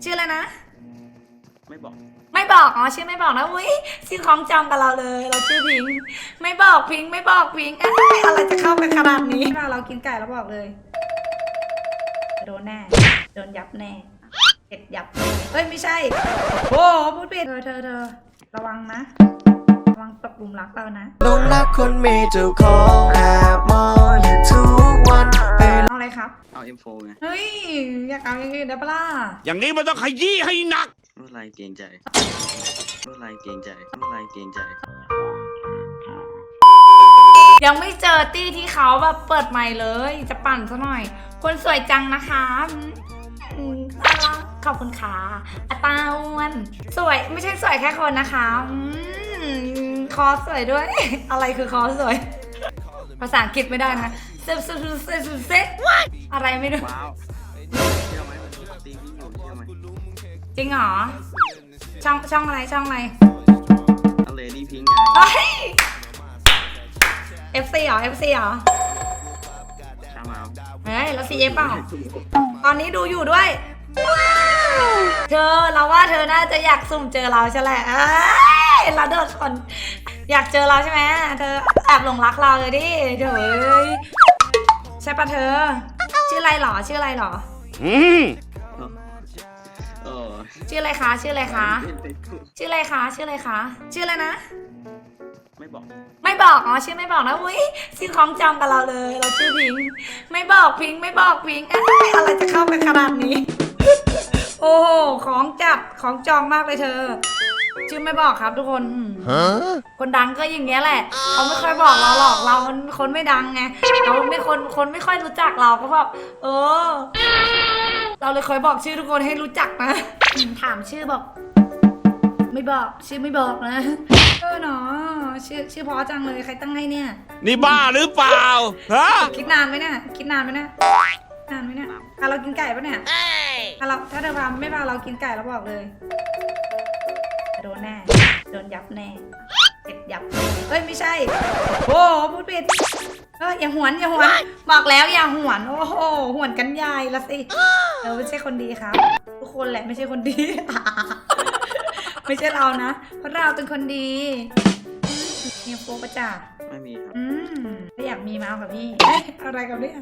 ชื่ออะไรนะ ไม่บอก ไม่บอกอ๋อชื่อไม่บอกนะอุ้ยชื่อของจำกับเราเลย เราชื่อพิงค์ไม่บอกพิงค์ไม่บอกพิงค์เอ้ยอะไรจะเข้ากันขนาดนี้เราเรากินไก่แล้วบอกเลยโดนแน่โดนยับแน่เก็ดยับแน่เอ้ยไม่ใช่ โอ้โหพูดผิดเธอเธอเธอระวังนะระ วังตกหลุมรักเรานะหลงรักคนมีเจ้าของแอบมองอยู่ทุกวันเป็นเอาอะไรครับ เอา M4 ไงเฮ้ย อยากเอาอย่างอื่นได้ปะล่ะอย่างนี้มันต้องขยี้ให้หนักเมื่อไรเกรงใจเมื่อไรเกรงใจเมื่อไรเกรงใจ ยังไม่เจอตี้ที่เขาแบบเปิดใหม่เลย จะปั่นซะหน่อย คนสวยจังนะคะอืมอืมน่ารักขอบคุณค่ะอาตาอ้วนสวยไม่ใช่สวยแค่คนนะคะอืม คอสวยด้วย อะไรคือคอสวย ภาษาอังกฤษไม่ได้นะเซฟเซฟเซฟเซฟอะไรไม่รู้ว้าวเชื่อไหมมันตีพี่อยู่เชื่อไหมจริงเหรอ ช่องช่องอะไรช่องอะไรเอาเลดี้พิงค์ไงเฮ้ย FC เหรอ FC เหรอตามมาเอาเฮ้ยแล้ว CF เปล่าตอนนี้ดูอยู่ด้วย เธอเราว่าเธอน่าจะอยากสุ่มเจอเราใช่แหละ เอ้ยเราโดดคนอยากเจอเราใช่ไหมเธอแอบหลงรักเราเลยดิเดี๋ยวเอ้ยใช่ปะเธอ ชื่ออะไรหรอชื่ออะไรหรออืมเออชื่ออะไรคะ ชื่ออะไรคะ ชื่ออะไรคะ ชื่ออะไรคะ ชื่ออะไรนะ ไม่บอก ไม่บอก อ๋อ ชื่อไม่บอกนะอุ้ยชื่อของจำกับเราเลย เราชื่อพิงค์ไม่บอกพิงค์ไม่บอกพิงค์เอ้ยอะไรจะเข้ากันขนาดนี้ โอ้โห ของจัดของจองมากเลยเธอ ชื่อไม่บอกครับทุกคนอืมคนดังก็อย่างเงี้ยแหละเขาไม่ค่อยบอกเราหรอกเรามันคนไม่ดังไงเราไม่คนคนไม่ค่อยรู้จักเราก็แบบเออ เราเลยคอยบอกชื่อทุกคนให้รู้จักนะอืมถามชื่อบอก ไม่บอกชื่อไม่บอกนะเออเนาะชื่อชื่อเพอจังเลยใครตั้งให้เนี่ย นี่บ้าหรือเปล่าฮะคิดนานไหมเนี่ยคิดนานไหมเนี่ยนานไหมเนี่ยพาเรากินไก่ปะเนี่ยถ้าเราถ้าเธอพาไม่พาเรากินไก่เราบอกเลย โดนแน่ โดนยับแน่เจ็บยับแน่เฮ้ยไม่ใช่ โอ้โหพูดผิดเอออย่าหวนอย่าหวน บอกแล้วอย่าหวน โอ้โหหวนกันใหญ่ละสิเออไม่ใช่คนดีครับ ทุกคนแหละไม่ใช่คนดี ไม่ใช่เรานะ เพราะเราเป็นคนดีเนี่ยโฟกระจ่าไม่มีครับ อืมถ้าอยากมีมาเอากับพี่เอ้ยเอาอะไรกับเนี่ย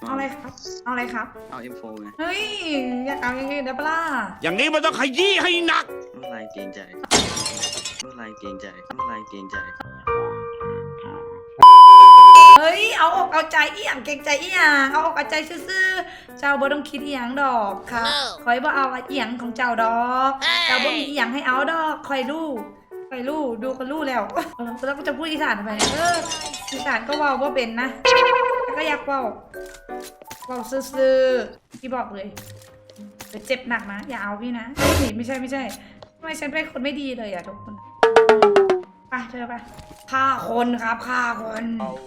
เอาอะไรครับ เอาอะไรครับ เอา M4 ไง เฮ้ย อยากเอาอย่างอื่นได้ปะล่ะ อย่างนี้มันต้องขยี้ให้หนักเมื่อไรเกรงใจ เมื่อไรเกรงใจเมื่อไรเกรงใจ เฮ้ย เอาอกเอาใจอีหยังเก่งใจอีหยังเอาอกเอาใจซื่อๆ เจ้าบ่ต้องคิดอีหยังดอกค่ะคอยบ่เอาอีหยังของเจ้าดอกเจ้าบ่มีอีหยังให้เอาดอกคอยดูคอยรู้ดูก็รู้แล้วเออแล้วก็จะพูดอีสานทำไมเอออีสานก็เว้าบ่เป็นนะแต่ก็อยากเว้าเว้าซื่อๆพี่บอกเลยเดี๋ยวเจ็บหนักนะอย่าเอาพี่นะเฮ้ยไม่ใช่ไม่ใช่ทำไมฉันเป็นคนไม่ดีเลยอะทุกคน ไปเธอไปฆ่าคนครับฆ่าคน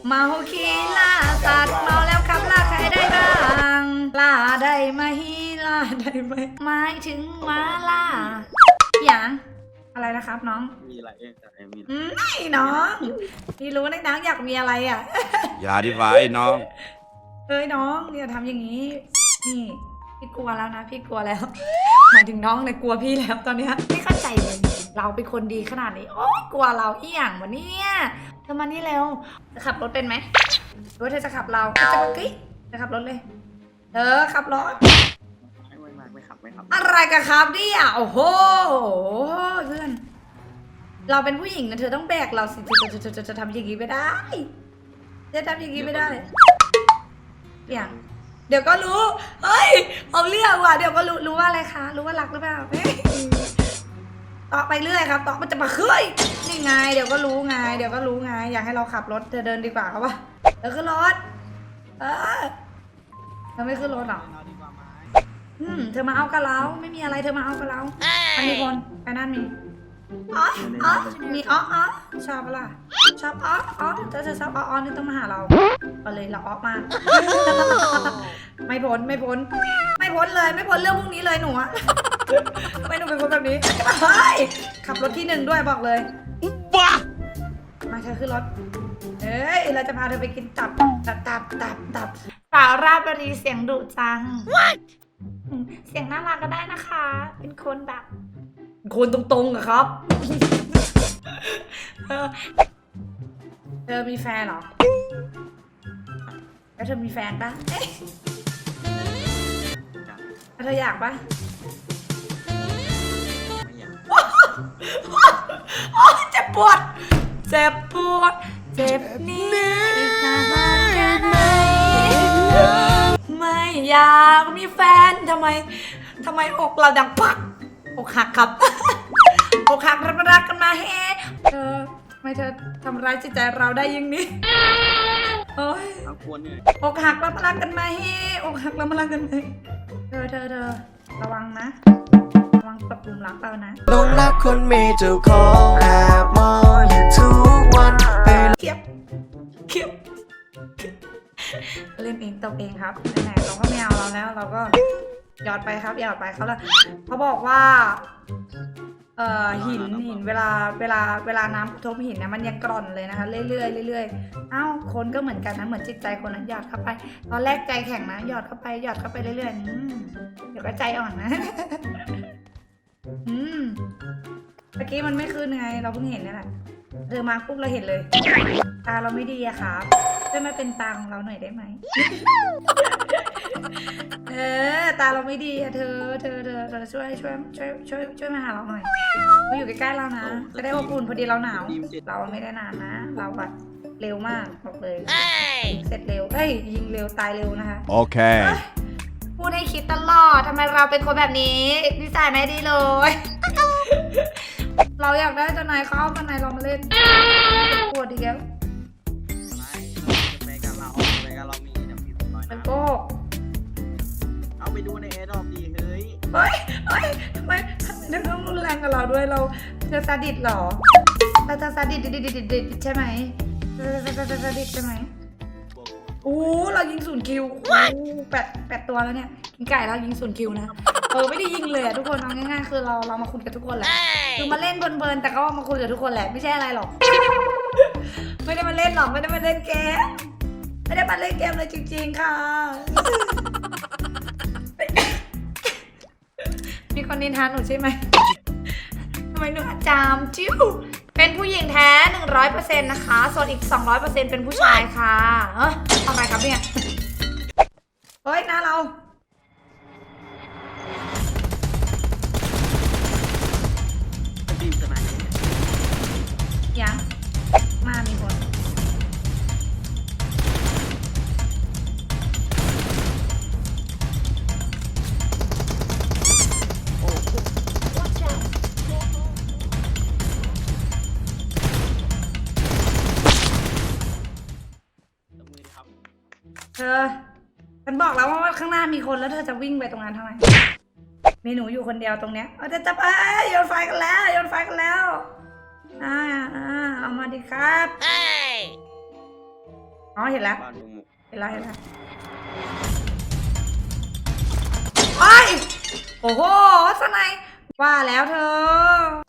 เมาขี้ล่าสัตว์เมาแล้วครับล่าใครได้บ้างล่าได้ไหมล่าได้ไหมหมายถึงม้าล่าอย่างอะไรนะครับน้อง มีอะไรเอ๊ะอะไรมีอะไรอืมไม่น้องพี่รู้นะน้องอยากมีอะไรอะ อย่าดีฝ่ายน้อง เอ้ยน้องอย่าทำอย่างนี้ นี่พี่กลัวแล้วนะ พี่กลัวแล้ว หมายถึงน้องเนี่ยกลัวพี่แล้วตอนเนี้ยไม่เข้าใจเลย เราเป็นคนดีขนาดนี้ โอ๊ยกลัวเราอีหยังวะเนี่ยเธอมานี่เร็วจะขับรถเป็นไหมหรือว่าเธอจะขับเราจะมากิ๊กจะขับรถเลยเธอขับรถไม่ไม่ไม่ไม่ขับไม่ขับอะไรกันครับเนี่ยโอ้โหเพื่อนเราเป็นผู้หญิงนะเธอต้องแบกเราสิเธอเธอเธอเธอจะทำอย่างนี้ไม่ได้จะทำอย่างนี้ไม่ได้อย่างเดี๋ยวก็รู้ เฮ้ย เอาเรื่องว่ะ เดี๋ยวก็รู้ รู้ว่าอะไรคะ รู้ว่ารักหรือเปล่าเฮ้ย ต่อไปเรื่อยครับต่อมันจะมาเคยนี่ไงเดี๋ยวก็รู้ไงเดี๋ยวก็รู้ไงอยากให้เราขับรถเธอเดินดีกว่าเขาปะเธอขึ้นรถเออเธอไม่ขึ้นรถหรออืมเธอมาเอากับเราไม่มีอะไรเธอมาเอากับเราไปมีคนไปนั่นมีอ๋ออ๋อมีอ๋ออ๋อชอบปะล่ะชอบอ๋ออ๋อถ้าเธอชอบอ๋ออ๋อนี่ต้องมาหาเราก็เลยเราอ๋อมาไม่พ้นไม่พ้น ไม่พ้นเลยไม่พ้นเรื่องพวกนี้เลยหนูอะ ไม่หนูเป็นคนแบบนี้ เฮ้ย ขับรถที่หนึ่งด้วยบอกเลย บ้ามาเธอขึ้นรถ เอ้ย เราจะพาเธอไปกินตับ ตับ ตับ ตับตับสาวราชบุรีเสียงดุจัง เสียงน่ารักก็ได้นะคะ เป็นคนแบบ คนตรงๆอะครับ เออเธอมีแฟนเหรอ แล้วเธอมีแฟนปะเอ๊ะแล้วเธออยากปะไม่อยาก โอ๊ยเจ็บปวด เจ็บปวด เจ็บนี้อีกนานแค่ไหนไม่อยากมีแฟนทำไมทำไมอกเราดังปักอกหักครับ อกหักรักรักกันมาเฮ้เธอทำไมเธอทำร้ายจิตใจเราได้ยังนี้โอ้ยอาควรเนี่ยอกหักแล้วมารักกันไหมอกหักแล้วมารักกันไหมเธอเธอเธอระวังนะ ระวังตบปุ่มรักเรานะหลงรักคนมีเจ้าของแอบมองอยู่ทุกวันไปเคียบเคียบเล่นเองตบเองครับไหนๆเราก็ไม่เอาเราแล้ว เราก็หยอดไปครับหยอดไปเขาแล้วเขาบอกว่า เอ่อหินหินเวลาเวลาเวลาน้ำกระทบหินนะมันยังกร่อนเลยนะคะ เรื่อยๆเรื่อยๆเอ้าคนก็เหมือนกันนะเหมือนจิตใจคนนั้นหยอดเข้าไป ตอนแรกใจแข็งนะหยอดเข้าไปหยอดเข้าไปเรื่อยๆอืมเดี๋ยวก็ใจอ่อนนะอืม เมื่อกี้มันไม่ขึ้นไง เราเพิ่งเห็นนี่แหละเธอมาปุ๊บเราเห็นเลย ตาเราไม่ดีอะครับช่วยมาเป็นตาของเราหน่อยได้ไหม เออ ตาเราไม่ดีอะเธอ เธอ เธอเธอช่วยช่วยช่วยช่วยช่วยมาหาเราหน่อยมาอยู่ใกล้ๆเรานะ จะได้อบอุ่นพอดีเราหนาว เราไม่ได้นานนะ เราแบบเร็วมากบอกเลยยิงเสร็จเร็วเอ้ย ยิงเร็วตายเร็วนะคะ Okay. พูดให้คิดตลอดทำไมเราเป็นคนแบบนี้นิสัยไม่ดีเลย เราอยากได้เจ้านายเขาเอาเจ้านายเรามาเล่นปวดอีกแล้วไม่ไปกับเราไปกับเรามีเดี๋ยวมีผมน้อยมันนะโกหกเอาไปดูในแอร์ดรอปดีเฮ้ยเฮ้ยเฮ้ยทำไมทำไมถึงต้องรุนแรงกับเราด้วยเราเธอซาดิสเหรอเราจะซาดิสดิดดิดดิดดิดใช่ไหมเธอจะซาดิสใช่ไหมอู้เรายิงศูนย์คิวอู้แปดแปดตัวแล้วเนี่ยกินไก่แล้วยิงศูนย์คิวนะเออไม่ได้ยิงเลยอะทุกคนเอาง่ายๆคือเราเรามาคุยกับทุกคนแหละ คือมาเล่นเพลินๆแต่ก็มาคุยกับทุกคนแหละไม่ใช่อะไรหรอก ไม่ได้มาเล่นหรอกไม่ได้มาเล่นเกมไม่ได้มาเล่นเกมเลยจริงๆค่ะ มีคนนินทาหนูใช่ไหมทำไมหนูจามจิ้ว เป็นผู้หญิงแท้หนึ่งร้อยเปอร์เซ็นต์นะคะ ส่วนอีกสองร้อยเปอร์เซ็นต์เป็นผู้ชายค่ะ เออทำไมครับเนี่ย เฮ้ยหน้าเรา มามีคนเธอฉันบอกแล้วว่าข้างหน้ามีคนแล้วเธอจะวิ่งไปตรงนั้นทำไมมีหนูอยู่คนเดียวตรงเนี้ยเอาจะจับเอ้ยโยนไฟกันแล้วโยนไฟกันแล้ว อ่าอ่าเอามาดิครับอ๋อเห็นแล้ว บ้านลุงหมูเห็นแล้วเห็นแล้วไอ้ยโอ้โหสไนยว่าแล้วเธอ